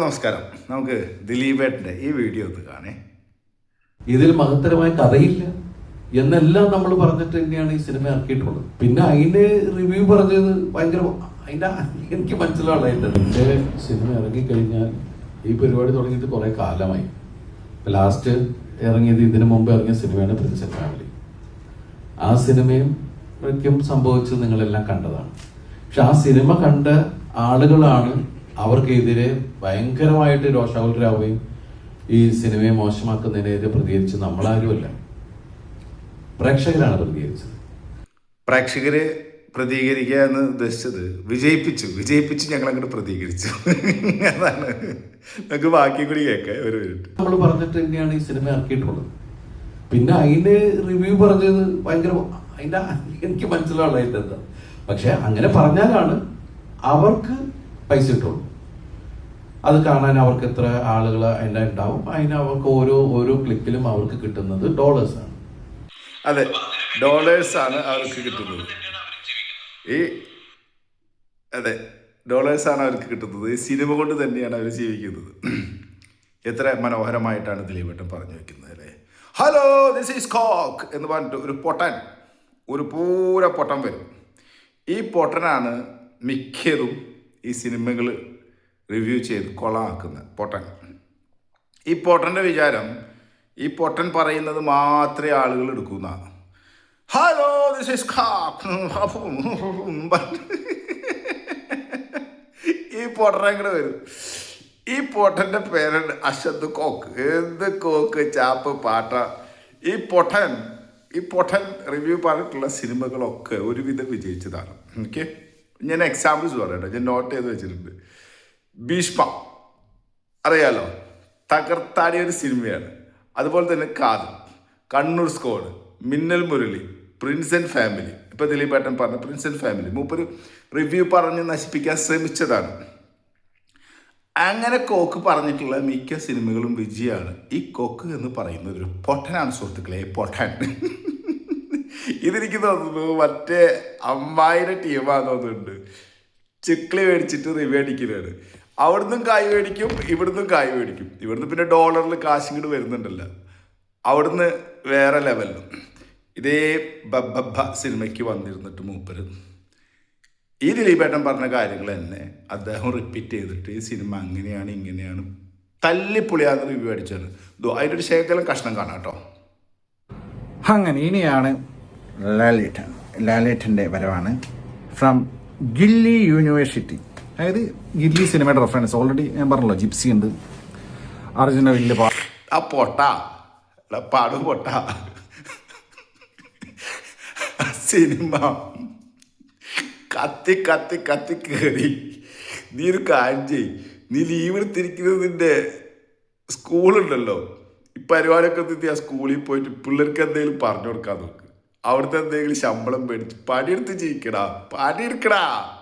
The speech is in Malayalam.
നമസ്കാരം. നമുക്ക് ദിലീപേട്ടന്റെ ഈ വീഡിയോ ഒന്ന് കാണേ. ഇതിൽ മഹത്തരമായ കഥയില്ല. എന്നെല്ലാം നമ്മൾ പറഞ്ഞിട്ട് തന്നെയാണ് ഈ സിനിമ ഇറക്കിയിട്ടുള്ളത്. പിന്നെ അതിന് റിവ്യൂ പറഞ്ഞത് ഭയങ്കര അതിന്റെ എനിക്ക് മനസ്സിലാവുള്ള എന്റെ സിനിമ ഇറങ്ങിക്കഴിഞ്ഞാൽ ഈ പരിപാടി തുടങ്ങിയിട്ട് കുറേ കാലമായി. ലാസ്റ്റ് ഇറങ്ങിയത് ഇതിനു മുമ്പ് ഇറങ്ങിയ സിനിമയാണ് പ്രിൻസ് ഫാമിലി ആ സിനിമയും സംഭവിച്ചത് നിങ്ങളെല്ലാം കണ്ടതാണ്. പക്ഷെ ആ സിനിമ കണ്ട ആളുകളാണ് അവർക്കെതിരെ ഭയങ്കരമായിട്ട് രോഷാകുലരാവുകയും ഈ സിനിമയെ മോശമാക്കുന്നതിനെതിരെ പ്രതികരിച്ച് നമ്മളാരുമല്ല. പ്രേക്ഷകരാണ് പ്രതികരിച്ചത്. പ്രേക്ഷകരെ പ്രതികരിക്കുക എന്ന് ഉദ്ദേശിച്ചത് വിജയിപ്പിച്ചു. വിജയിപ്പിച്ച് ഞങ്ങൾ അങ്ങോട്ട് പ്രതികരിച്ചു. അതാണ്. നമുക്ക് ബാക്കി കൂടി കേൾക്കാം. ഒരു മിനിറ്റ്. നമ്മൾ പറഞ്ഞിട്ട് തന്നെയാണ് ഈ സിനിമ ഇറക്കിയിട്ടുള്ളത്. പിന്നെ അതിന്റെ റിവ്യൂ പറഞ്ഞത് ഭയങ്കര അതിന്റെ എനിക്ക് മനസ്സിലാവുള്ള എന്താ പക്ഷെ അങ്ങനെ പറഞ്ഞാലാണ് അവർക്ക് പൈസ കിട്ടുള്ളൂ. അത് കാണാൻ അവർക്ക് എത്ര ആളുകൾ അതിന്റെ ഉണ്ടാവും. അതിന് അവർക്ക് ഓരോ ഓരോ ക്ലിപ്പിലും അവർക്ക് കിട്ടുന്നത് ഡോളേഴ്സ് ആണ്. അതെ ഡോളേഴ്സ് ആണ് അവർക്ക് കിട്ടുന്നത്. ഈ അതെ ഡോളേഴ്സ് ആണ് അവർക്ക് കിട്ടുന്നത്. ഈ സിനിമ കൊണ്ട് തന്നെയാണ് അവർ ജീവിക്കുന്നത്. എത്ര മനോഹരമായിട്ടാണ് ദിലീപേട്ടൻ പറഞ്ഞു വെക്കുന്നത് അല്ലേ? ഹലോ ദിസ് ഈസ് കോക്ക് എന്ന് പറഞ്ഞിട്ട് ഒരു പൊട്ടൻ ഒരു പൂര പൊട്ടൻ വരും. ഈ പൊട്ടനാണ് മിക്കതും ഈ സിനിമകൾ റിവ്യൂ ചെയ്ത് കൊളമാക്കുന്ന പൊട്ടൻ. ഈ പൊട്ടന്റെ വിചാരം ഈ പൊട്ടൻ പറയുന്നത് മാത്രമേ ആളുകൾ എടുക്കുന്ന. ഹലോ ദിസ് ഇസ് ഈ പൊട്ടനെ കൂടെ വരും? ഈ പൊട്ടന്റെ പേരുണ്ട് അശദ് കോക്ക്. എന്ത് കോക്ക് ചാപ്പ് പാട്ട. ഈ പൊട്ടൻ ഈ പൊട്ടൻ റിവ്യൂ പറഞ്ഞിട്ടുള്ള സിനിമകളൊക്കെ ഒരുവിധം വിജയിച്ചതാണ്. ഓക്കെ ഞാൻ എക്സാമ്പിൾസ് പറയട്ടെ. ഞാൻ നോട്ട് ചെയ്ത് വെച്ചിട്ടുണ്ട്. ഭീഷ്മ. അറിയാലോ? തകർത്താടിയ ഒരു സിനിമയാണ്. അതുപോലെ തന്നെ കാതൽ Kannur squad Minnal Murali Prince and family. ഇപ്പം ദിലീപ് ഏട്ടൻ പറഞ്ഞ പ്രിൻസ് ആൻഡ് ഫാമിലി. മൂപ്പര് റിവ്യൂ പറഞ്ഞ് നശിപ്പിക്കാൻ ശ്രമിച്ചതാണ്. അങ്ങനെ കോക്ക് പറഞ്ഞിട്ടുള്ള മിക്ക സിനിമകളും വിജയമാണ് ഈ കോക്ക് എന്ന് പറയുന്നത് ഒരു പൊട്ടനാണ് സുഹൃത്തുക്കളെ പൊട്ടൻ. ഇതെനിക്ക് തോന്നുന്നു മറ്റേ അമ്മായിയുടെ ടീമാണെന്ന് തോന്നുന്നുണ്ട്. ചിക്ലി മേടിച്ചിട്ട് റിവ്യൂ അടിക്കലാണ്. അവിടുന്നും കായ് മേടിക്കും ഇവിടുന്നും കായ് മേടിക്കും. ഇവിടുന്ന് പിന്നെ ഡോളറിൽ കാശ് ഇങ്ങോട്ട് വരുന്നുണ്ടല്ലോ. അവിടുന്ന് വേറെ ലെവലിലും. ഇതേ ബബ്ബ സിനിമയ്ക്ക് വന്നിരുന്നിട്ട് മൂപ്പര്. ഈ ദിലീപേട്ടൻ പറഞ്ഞ കാര്യങ്ങൾ തന്നെ അദ്ദേഹം റിപ്പീറ്റ് ചെയ്തിട്ട് ഈ സിനിമ അങ്ങനെയാണ് ഇങ്ങനെയാണ് തല്ലിപ്പൊളിയാന്ന് റിവ്യൂ അടിച്ചാണ് അതിന്റെ ഒരു ശേഖരം കഷ്ണം കാണാം കേട്ടോ. അങ്ങനെ ഇനിയാണ് ലാലേട്ടൻ ലാലേട്ടന്റെ വരവാണ്. ഫ്രം ഗില്ലി യൂണിവേഴ്സിറ്റി അതായത് ഗില്ലി സിനിമയുടെ റെഫറൻസ് ഓൾറെഡി ഞാൻ പറഞ്ഞല്ലോ ജിപ്സി ഉണ്ട്. അർജുന വലിയ പാ ആ പൊട്ട. എടാ പാടും പൊട്ട. സിനിമ. കത്തി കത്തി കത്തി കയറി നീ ഒരു ചെയ് നീ ലീവ് എടുത്തിരിക്കുന്നത് നിന്റെ സ്കൂളുണ്ടല്ലോ ഈ പരിപാടിയൊക്കെ നിർത്തി ആ സ്കൂളിൽ പോയിട്ട് പിള്ളേർക്ക് എന്തെങ്കിലും പറഞ്ഞു കൊടുക്കാൻ നോക്ക്. അവിടുത്തെ എന്തെങ്കിലും ശമ്പളം മേടിച്ച് പണിയെടുത്ത് ജീവിക്കടാ. പണിയെടുക്കടാ.